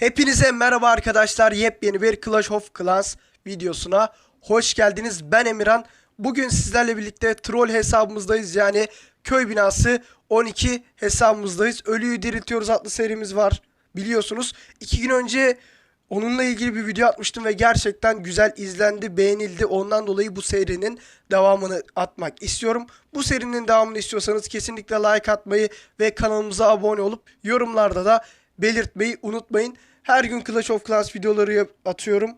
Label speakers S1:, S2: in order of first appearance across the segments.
S1: Hepinize merhaba arkadaşlar. Yepyeni bir Clash of Clans videosuna hoş geldiniz. Ben Emirhan. Bugün sizlerle birlikte troll hesabımızdayız. Yani köy binası 12 hesabımızdayız. Ölüyü diriltiyoruz adlı serimiz var. Biliyorsunuz. iki gün önce onunla ilgili bir video atmıştım ve gerçekten güzel izlendi, beğenildi. Ondan dolayı bu serinin devamını atmak istiyorum. Bu serinin devamını istiyorsanız kesinlikle like atmayı ve kanalımıza abone olup yorumlarda da belirtmeyi unutmayın. Her gün Clash of Clans videoları atıyorum.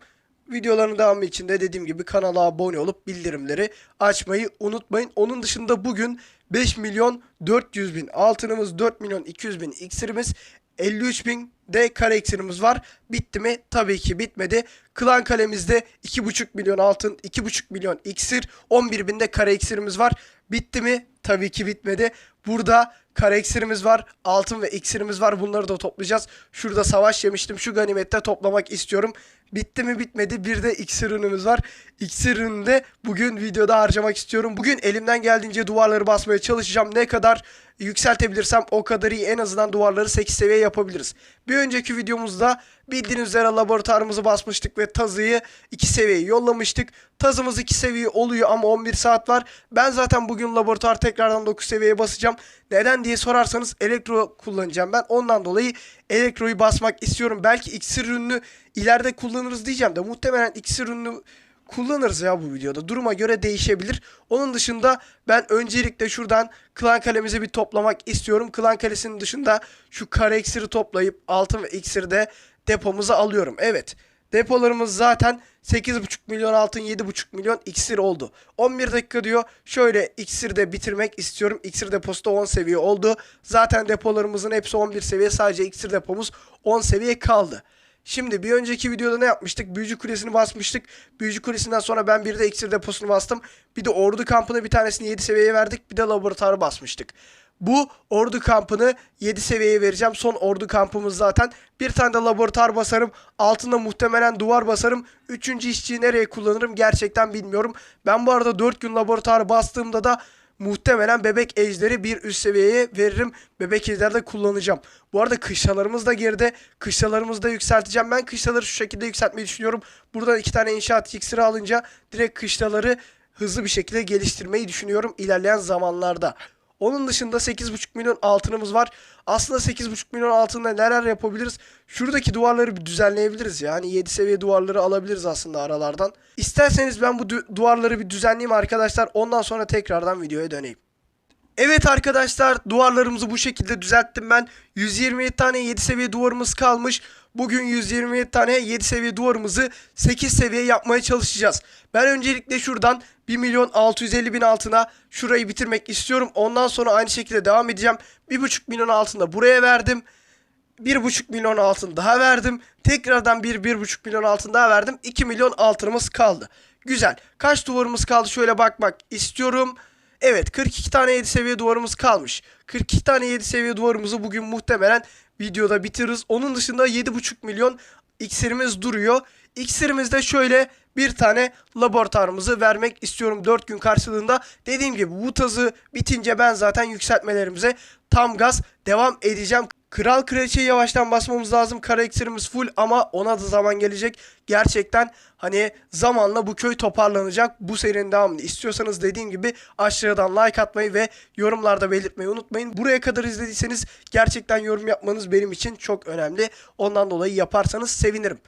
S1: Videoların devamı için de dediğim gibi kanala abone olup bildirimleri açmayı unutmayın. Onun dışında bugün 5 milyon 400 bin altınımız 4 milyon 200 bin iksirimiz 53 bin de kare iksirimiz var. Bitti mi? Tabii ki bitmedi. Klan kalemizde 2,5 milyon altın 2,5 milyon iksir 11 bin de kare iksirimiz var. Bitti mi? Tabii ki bitmedi. Burada kare iksirimiz var. Altın ve iksirimiz var. Bunları da toplayacağız. Şurada savaş yemiştim. Şu ganimette toplamak istiyorum. Bitti mi bitmedi. Bir de iksir ürünümüz var. İksir ürünü de bugün videoda harcamak istiyorum. Bugün elimden geldiğince duvarları basmaya çalışacağım. Ne kadar yükseltebilirsem o kadar iyi. En azından duvarları 8 seviye yapabiliriz. Bir önceki videomuzda bildiğiniz üzere laboratuvarımızı basmıştık ve tazıyı 2 seviyeye yollamıştık. Tazımız 2 seviye oluyor ama 11 saat var. Ben zaten bugün laboratuvar tekrardan 9 seviyeye basacağım. Neden diye sorarsanız elektro kullanacağım ben. Ondan dolayı elektroyu basmak istiyorum. Belki iksir ürünü ileride kullanırız diyeceğim de muhtemelen iksir ürünü kullanırız ya bu videoda. Duruma göre değişebilir. Onun dışında ben öncelikle şuradan klan kalemizi bir toplamak istiyorum. Klan kalesinin dışında şu kare iksiri toplayıp altın ve iksiri de depomuza alıyorum. Evet. Depolarımız zaten 8,5 milyon altın 7,5 milyon iksir oldu. 11 dakika diyor. Şöyle iksir de bitirmek istiyorum. İksir deposu da 10 seviye oldu. Zaten depolarımızın hepsi 11 seviye. Sadece iksir depomuz 10 seviye kaldı. Şimdi bir önceki videoda ne yapmıştık? Büyücü kulesini basmıştık. Büyücü kulesinden sonra ben bir de iksir deposunu bastım. Bir de ordu kampını bir tanesini 7 seviyeye verdik. Bir de laboratuvarı basmıştık. Bu ordu kampını 7 seviyeye vereceğim. Son ordu kampımız zaten. Bir tane de laboratuvar basarım. Altında muhtemelen duvar basarım. Üçüncü işçiyi nereye kullanırım gerçekten bilmiyorum. Ben bu arada 4 gün laboratuvar bastığımda da muhtemelen bebek ejderi bir üst seviyeye veririm. Bebek ejderi de kullanacağım. Bu arada kışlalarımız da geride. Kışlalarımızı da yükselteceğim. Ben kışlaları şu şekilde yükseltmeyi düşünüyorum. Buradan iki tane inşaat iksiri alınca direkt kışlaları hızlı bir şekilde geliştirmeyi düşünüyorum ilerleyen zamanlarda. Onun dışında 8,5 milyon altınımız var. Aslında 8,5 milyon altında neler yapabiliriz? Şuradaki duvarları bir düzenleyebiliriz. Yani 7 seviye duvarları alabiliriz aslında aralardan. İsterseniz ben bu du- duvarları bir düzenleyeyim arkadaşlar. Ondan sonra tekrardan videoya döneyim. Evet arkadaşlar duvarlarımızı bu şekilde düzelttim ben. 127 tane 7 seviye duvarımız kalmış. Bugün 127 tane 7 seviye duvarımızı 8 seviye yapmaya çalışacağız. Ben öncelikle şuradan 1 milyon 650 bin altına şurayı bitirmek istiyorum. Ondan sonra aynı şekilde devam edeceğim. 1,5 milyon altında buraya verdim. 1,5 milyon altın daha verdim. Tekrardan 1 1,5 milyon altın daha verdim. 2 milyon altınımız kaldı. Güzel. Kaç duvarımız kaldı şöyle bakmak istiyorum. Evet 42 tane 7 seviye duvarımız kalmış. 42 tane 7 seviye duvarımızı bugün muhtemelen videoda bitiririz. Onun dışında 7,5 milyon iksirimiz duruyor. İksirimizde şöyle bir tane laboratuvarımızı vermek istiyorum 4 gün karşılığında. Dediğim gibi bu tazı bitince ben zaten yükseltmelerimize tam gaz devam edeceğim. Kral kraliçeyi yavaştan basmamız lazım. Kara iksirimiz full ama ona da zaman gelecek. Gerçekten hani zamanla bu köy toparlanacak. Bu serinin devamını istiyorsanız dediğim gibi aşağıdan like atmayı ve yorumlarda belirtmeyi unutmayın. Buraya kadar izlediyseniz gerçekten yorum yapmanız benim için çok önemli. Ondan dolayı yaparsanız sevinirim.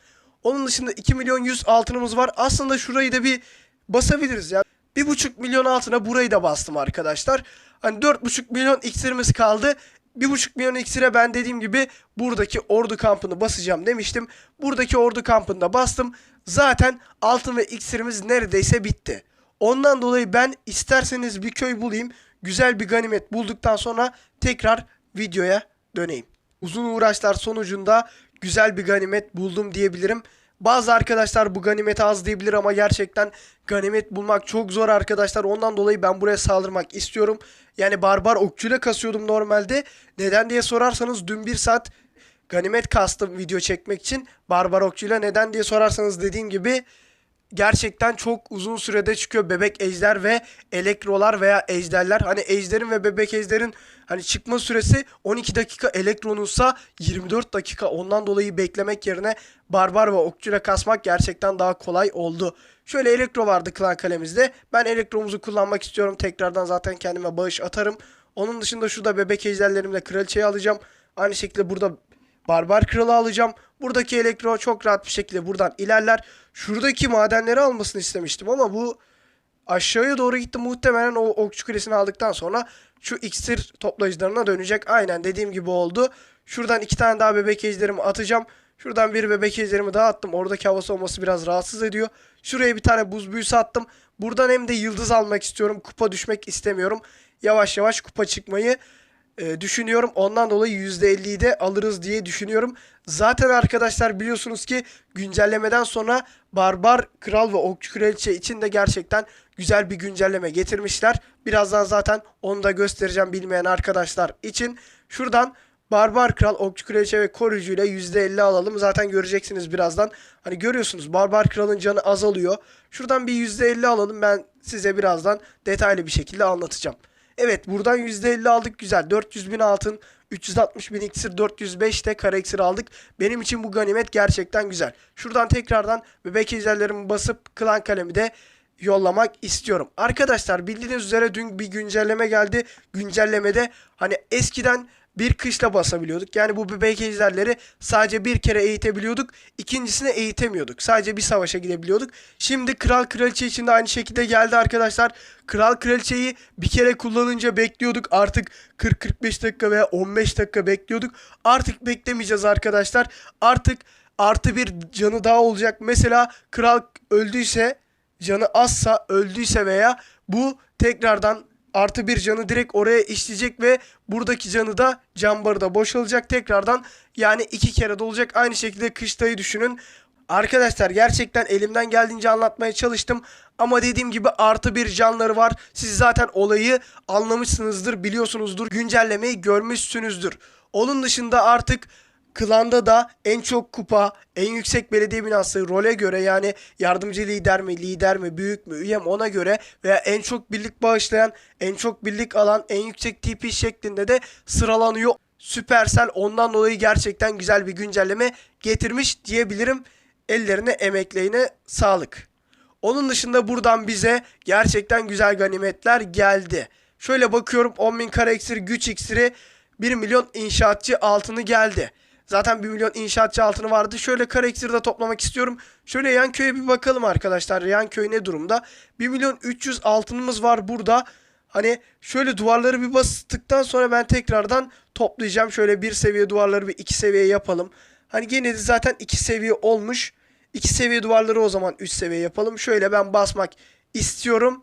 S1: Onun dışında 2 milyon 100 altınımız var. Aslında şurayı da bir basabiliriz ya. 1,5 milyon altına burayı da bastım arkadaşlar. Hani 4,5 milyon iksirimiz kaldı. 1,5 milyon iksire ben dediğim gibi buradaki ordu kampını basacağım demiştim. Buradaki ordu kampında bastım. Zaten altın ve iksirimiz neredeyse bitti. Ondan dolayı ben isterseniz bir köy bulayım. Güzel bir ganimet bulduktan sonra tekrar videoya döneyim. Uzun uğraşlar sonucunda güzel bir ganimet buldum diyebilirim. Bazı arkadaşlar bu ganimeti az diyebilir ama gerçekten ganimet bulmak çok zor arkadaşlar. Ondan dolayı ben buraya saldırmak istiyorum. Yani barbar okçuyla kasıyordum normalde. Neden diye sorarsanız dün bir saat ganimet kastım video çekmek için. Barbar okçuyla neden diye sorarsanız dediğim gibi gerçekten çok uzun sürede çıkıyor bebek ejder ve elektrolar veya ejderler. Hani ejderin ve bebek ejderin hani çıkma süresi 12 dakika elektronunsa 24 dakika. Ondan dolayı beklemek yerine barbar ve okçuyla kasmak gerçekten daha kolay oldu. Şöyle elektro vardı klan kalemizde. Ben elektromuzu kullanmak istiyorum. Tekrardan zaten kendime bağış atarım. Onun dışında şurada bebek ejderlerimle kraliçeyi alacağım. Aynı şekilde burada barbar kralı alacağım. Buradaki elektro çok rahat bir şekilde buradan ilerler. Şuradaki madenleri almasını istemiştim ama bu aşağıya doğru gitti. Muhtemelen o okçu kulesini aldıktan sonra şu iksir toplayıcılarına dönecek. Aynen dediğim gibi oldu. Şuradan iki tane daha bebek ejderimi atacağım. Şuradan bir bebek ejderimi daha attım. Oradaki hava soğuması biraz rahatsız ediyor. Şuraya bir tane buz büyüsü attım. Buradan hem de yıldız almak istiyorum. Kupa düşmek istemiyorum. Yavaş yavaş kupa çıkmayı e, düşünüyorum. Ondan dolayı %50'yi de alırız diye düşünüyorum. Zaten arkadaşlar biliyorsunuz ki güncellemeden sonra Barbar Kral ve Okçu Kraliçe için de gerçekten güzel bir güncelleme getirmişler. Birazdan zaten onu da göstereceğim bilmeyen arkadaşlar için. Şuradan Barbar Kral, Okçu Kraliçe ve Koruyucu ile %50 alalım. Zaten göreceksiniz birazdan. Hani görüyorsunuz Barbar Kral'ın canı azalıyor. Şuradan bir %50 alalım. Ben size birazdan detaylı bir şekilde anlatacağım. Evet buradan %50 aldık güzel. 400 bin altın, 360 bin iksir, 405 de kara iksir aldık. Benim için bu ganimet gerçekten güzel. Şuradan tekrardan bebek ejderlerimi basıp klan kalemi de yollamak istiyorum. Arkadaşlar bildiğiniz üzere dün bir güncelleme geldi. Güncellemede hani eskiden bir kışla basabiliyorduk. Yani bu bebek ejderleri sadece bir kere eğitebiliyorduk. İkincisini eğitemiyorduk. Sadece bir savaşa gidebiliyorduk. Şimdi kral kraliçe için de aynı şekilde geldi arkadaşlar. Kral kraliçeyi bir kere kullanınca bekliyorduk. Artık 40-45 dakika veya 15 dakika bekliyorduk. Artık beklemeyeceğiz arkadaşlar. Artık artı bir canı daha olacak. Mesela kral öldüyse canı azsa öldüyse veya bu tekrardan artı bir canı direkt oraya işleyecek ve buradaki canı da cam barıda boşalacak tekrardan yani iki kere dolacak aynı şekilde kıştayı düşünün Arkadaşlar gerçekten elimden geldiğince anlatmaya çalıştım ama dediğim gibi artı bir canları var. Siz zaten olayı anlamışsınızdır, biliyorsunuzdur, güncellemeyi görmüşsünüzdür. Onun dışında artık Klanda da en çok kupa, en yüksek belediye binası role göre yani yardımcı lider mi, lider mi, büyük mü, üyem ona göre veya en çok birlik bağışlayan, en çok birlik alan, en yüksek TP şeklinde de sıralanıyor. Supercell ondan dolayı gerçekten güzel bir güncelleme getirmiş diyebilirim. Ellerine, emeklerine sağlık. Onun dışında buradan bize gerçekten güzel ganimetler geldi. Şöyle bakıyorum 10.000 kara iksir, güç iksiri, 1 milyon inşaatçı altını geldi. Zaten 1 milyon inşaatçı altını vardı. Şöyle kara iksiri de toplamak istiyorum. Şöyle yan köye bir bakalım arkadaşlar. Yan köy ne durumda? 1 milyon 300 altınımız var burada. Hani şöyle duvarları bir bastıktan sonra ben tekrardan toplayacağım. Şöyle bir seviye duvarları bir iki seviye yapalım. Hani gene de zaten iki seviye olmuş. İki seviye duvarları o zaman 3 seviye yapalım. Şöyle ben basmak istiyorum.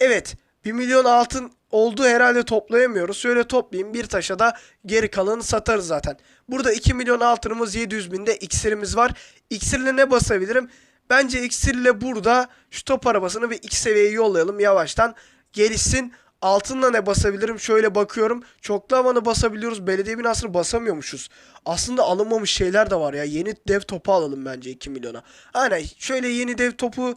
S1: Evet 1 milyon altın oldu herhalde toplayamıyoruz. Şöyle toplayayım bir taşa da geri kalanı satarız zaten. Burada 2 milyon altınımız 700 binde iksirimiz var. İksirle ne basabilirim? Bence iksirle burada şu top arabasını bir iki seviyeye yollayalım yavaştan. Gelişsin. Altınla ne basabilirim? Şöyle bakıyorum. Çoklu havanı basabiliyoruz. Belediye binasını basamıyormuşuz. Aslında alınmamış şeyler de var ya. Yeni dev topu alalım bence 2 milyona. Aynen şöyle yeni dev topu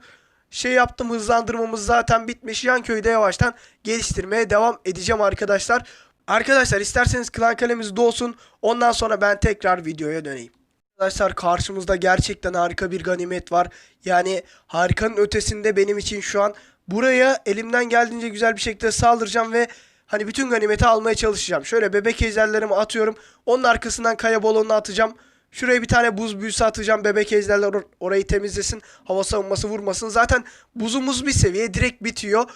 S1: şey yaptım hızlandırmamız zaten bitmiş. Yan köyde yavaştan geliştirmeye devam edeceğim arkadaşlar. Arkadaşlar isterseniz klan kalemiz dolsun. Ondan sonra ben tekrar videoya döneyim. Arkadaşlar karşımızda gerçekten harika bir ganimet var. Yani harikanın ötesinde benim için şu an buraya elimden geldiğince güzel bir şekilde saldıracağım ve hani bütün ganimeti almaya çalışacağım. Şöyle bebek ejderlerimi atıyorum. Onun arkasından kaya balonunu atacağım. Şuraya bir tane buz büyüsü atacağım. Bebek ejderler or- orayı temizlesin. Hava savunması vurmasın. Zaten buzumuz bir seviye direkt bitiyor.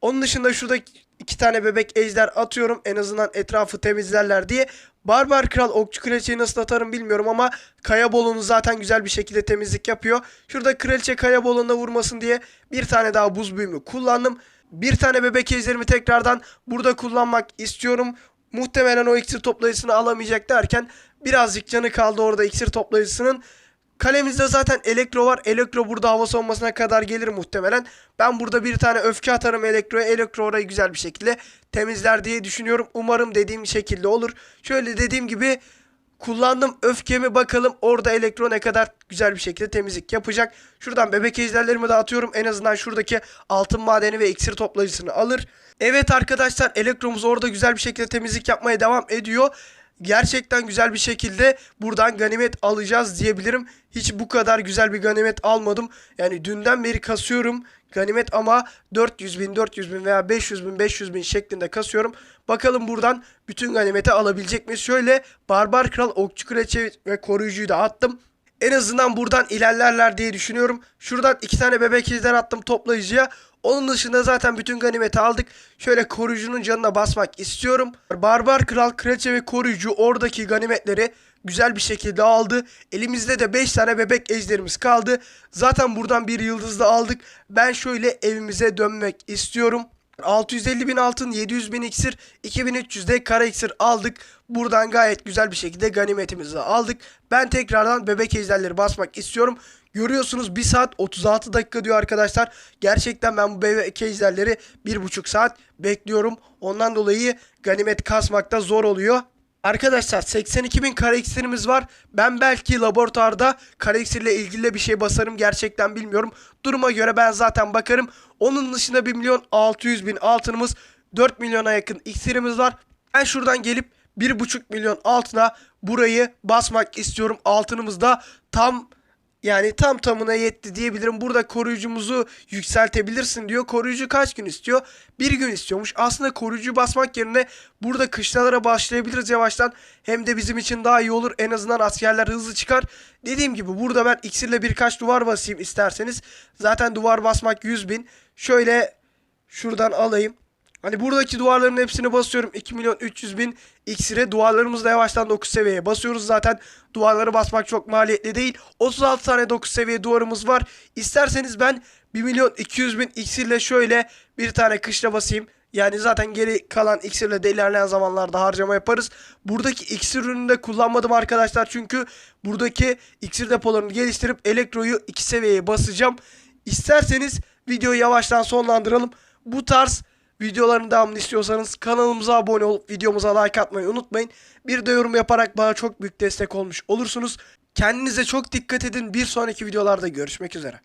S1: Onun dışında şurada iki tane bebek ejder atıyorum. En azından etrafı temizlerler diye. Barbar Kral Okçu Kraliçeyi nasıl atarım bilmiyorum ama Kaya Bolon'u zaten güzel bir şekilde temizlik yapıyor. Şurada Kraliçe Kaya Bolon'una vurmasın diye bir tane daha buz büyümü kullandım. Bir tane bebek ejderimi tekrardan burada kullanmak istiyorum. Muhtemelen o iksir toplayıcısını alamayacak derken birazcık canı kaldı orada iksir toplayıcısının. Kalemizde zaten elektro var. Elektro burada hava savunmasına kadar gelir muhtemelen. Ben burada bir tane öfke atarım elektroya. Elektro orayı güzel bir şekilde temizler diye düşünüyorum. Umarım dediğim şekilde olur. Şöyle dediğim gibi Kullandım öfkemi bakalım orada elektro ne kadar güzel bir şekilde temizlik yapacak. Şuradan bebek ejderlerimi dağıtıyorum. En azından şuradaki altın madeni ve iksir toplayıcısını alır. Evet arkadaşlar elektromuz orada güzel bir şekilde temizlik yapmaya devam ediyor. Gerçekten güzel bir şekilde buradan ganimet alacağız diyebilirim. Hiç bu kadar güzel bir ganimet almadım. Yani dünden beri kasıyorum ganimet ama 400 bin, 400 bin veya 500 bin, 500 bin şeklinde kasıyorum. Bakalım buradan bütün ganimeti alabilecek miyiz? Şöyle Barbar Kral, Okçu Kraliçe ve Koruyucuyu da attım. En azından buradan ilerlerler diye düşünüyorum. Şuradan iki tane bebek ejder attım toplayıcıya. Onun dışında zaten bütün ganimeti aldık. Şöyle koruyucunun canına basmak istiyorum. Barbar Kral, Kraliçe ve Koruyucu oradaki ganimetleri güzel bir şekilde aldı. Elimizde de 5 tane bebek ejderimiz kaldı. Zaten buradan bir yıldız da aldık. Ben şöyle evimize dönmek istiyorum. 650 bin altın, 700 bin iksir, 2300 de kara iksir aldık. Buradan gayet güzel bir şekilde ganimetimizi aldık. Ben tekrardan bebek ejderleri basmak istiyorum. Görüyorsunuz 1 saat 36 dakika diyor arkadaşlar. Gerçekten ben bu bebek ejderleri 1,5 saat bekliyorum. Ondan dolayı ganimet kasmakta zor oluyor. Arkadaşlar 82 bin kare iksirimiz var. Ben belki laboratuvarda kare iksirle ilgili bir şey basarım gerçekten bilmiyorum. Duruma göre ben zaten bakarım. Onun dışında 1 milyon 600 bin altınımız 4 milyona yakın iksirimiz var. Ben şuradan gelip 1,5 milyon altına burayı basmak istiyorum. Altınımız da tam yani tam tamına yetti diyebilirim. Burada koruyucumuzu yükseltebilirsin diyor. Koruyucu kaç gün istiyor? Bir gün istiyormuş. Aslında koruyucu basmak yerine burada kışlalara başlayabiliriz yavaştan. Hem de bizim için daha iyi olur. En azından askerler hızlı çıkar. Dediğim gibi burada ben iksirle birkaç duvar basayım isterseniz. Zaten duvar basmak 100 bin. Şöyle şuradan alayım. Hani buradaki duvarların hepsini basıyorum. 2 milyon 300 bin iksire. Duvarlarımızı yavaştan 9 seviyeye basıyoruz. Zaten duvarları basmak çok maliyetli değil. 36 tane 9 seviye duvarımız var. İsterseniz ben 1 milyon 200 bin iksirle şöyle bir tane kışla basayım. Yani zaten geri kalan iksirle de ilerleyen zamanlarda harcama yaparız. Buradaki iksir ürününü de kullanmadım arkadaşlar. Çünkü buradaki iksir depolarını geliştirip elektroyu 2 seviyeye basacağım. İsterseniz videoyu yavaştan sonlandıralım. Bu tarz videoların devamını istiyorsanız kanalımıza abone olup videomuza like atmayı unutmayın. Bir de yorum yaparak bana çok büyük destek olmuş olursunuz. Kendinize çok dikkat edin. Bir sonraki videolarda görüşmek üzere.